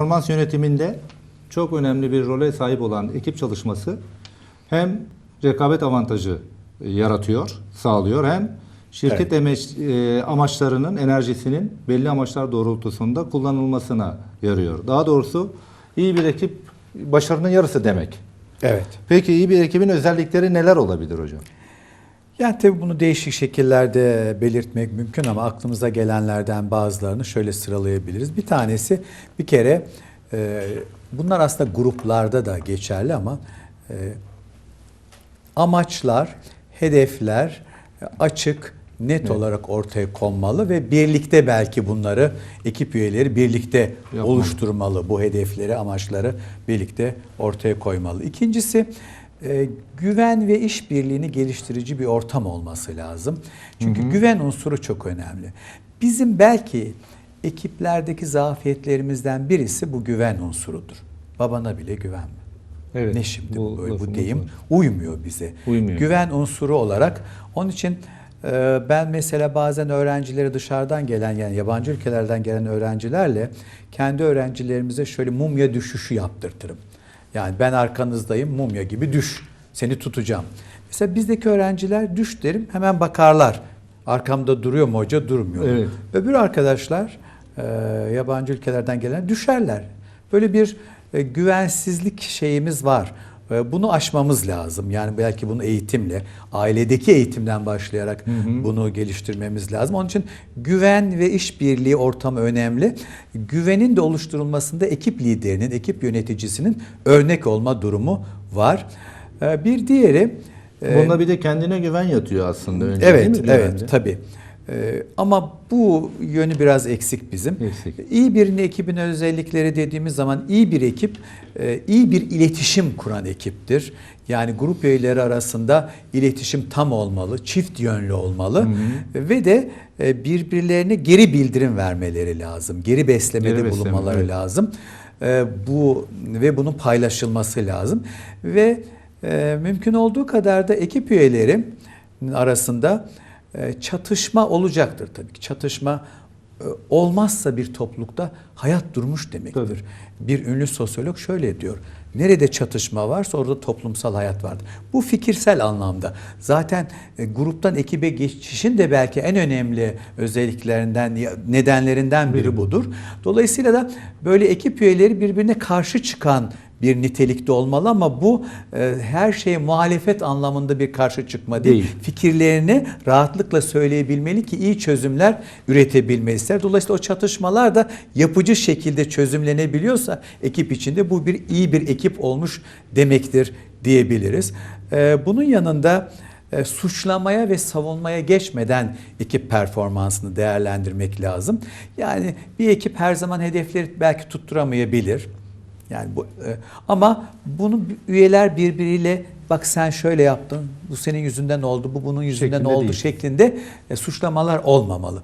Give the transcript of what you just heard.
Performans yönetiminde çok önemli bir role sahip olan ekip çalışması hem rekabet avantajı e, yaratıyor, sağlıyor hem şirket emeç- e, amaçlarının enerjisinin belli amaçlar doğrultusunda kullanılmasına yarıyor. Daha doğrusu iyi bir ekip başarının yarısı demek. Evet. Peki iyi bir ekibin özellikleri neler olabilir hocam? Yani tabii bunu değişik şekillerde belirtmek mümkün ama aklımıza gelenlerden bazılarını şöyle sıralayabiliriz. Bir tanesi bir kere e, bunlar aslında gruplarda da geçerli ama e, amaçlar, hedefler açık, net olarak ortaya konmalı ve birlikte belki bunları ekip üyeleri birlikte Yapmalı. oluşturmalı. Bu hedefleri, amaçları birlikte ortaya koymalı. İkincisi e, güven ve işbirliğini geliştirici bir ortam olması lazım. Çünkü güven unsuru çok önemli. Bizim belki ekiplerdeki zafiyetlerimizden birisi bu güven unsurudur. Babana bile güvenme. Evet, ne şimdi bu bu, bu, deyim uymuyor bize. Uymuyor. Güven unsuru olarak onun için e, ben mesela bazen öğrencileri dışarıdan gelen yani yabancı ülkelerden gelen öğrencilerle kendi öğrencilerimize şöyle mumya düşüşü yaptırtırım. Yani ben arkanızdayım mumya gibi düş. Seni tutacağım. Mesela bizdeki öğrenciler düş derim hemen bakarlar. Arkamda duruyor mu hoca durmuyor mu? Evet. Öbür arkadaşlar e, yabancı ülkelerden gelen düşerler. Böyle bir e, güvensizlik şeyimiz var. E, bunu aşmamız lazım. Yani belki bunu eğitimle, ailedeki eğitimden başlayarak bunu geliştirmemiz lazım. Onun için güven ve işbirliği ortamı önemli. Güvenin de oluşturulmasında ekip liderinin, ekip yöneticisinin örnek olma durumu var. E, bir diğeri e, Bunda bir de kendine güven yatıyor aslında önce Evet, değil mi güvende? evet tabii. Ee, ama bu yönü biraz eksik bizim. Eksik. İyi bir ekibin özellikleri dediğimiz zaman iyi bir ekip, e, iyi bir iletişim kuran ekiptir. Yani grup üyeleri arasında iletişim tam olmalı, çift yönlü olmalı ve de e, birbirlerine geri bildirim vermeleri lazım. Geri beslemede Geri besleme, bulunmaları evet. lazım. E, bu ve bunun paylaşılması lazım ve e, mümkün olduğu kadar da ekip üyeleri arasında çatışma olacaktır tabii ki. Çatışma e, olmazsa bir toplulukta hayat durmuş demektir. Tabii. Bir ünlü sosyolog şöyle diyor. Nerede çatışma varsa orada toplumsal hayat vardır. Bu fikirsel anlamda. Zaten e, gruptan ekibe geçişin de belki en önemli özelliklerinden, nedenlerinden biri budur. Dolayısıyla da böyle ekip üyeleri birbirine karşı çıkan bir nitelikte olmalı ama bu e, her şeye muhalefet anlamında bir karşı çıkma değil. Değil. Fikirlerini rahatlıkla söyleyebilmeli ki iyi çözümler üretebilmeliler. Dolayısıyla o çatışmalar da yapıcı şekilde çözümlenebiliyorsa ekip içinde bu bir iyi bir ekip olmuş demektir diyebiliriz. E, bunun yanında e, suçlamaya ve savunmaya geçmeden ekip performansını değerlendirmek lazım. Yani bir ekip her zaman hedefleri belki tutturamayabilir. Yani bu e, ama bunu üyeler birbiriyle bak sen şöyle yaptın, bu senin yüzünden oldu, bu bunun yüzünden Şeklinde oldu değil. şeklinde e, suçlamalar olmamalı.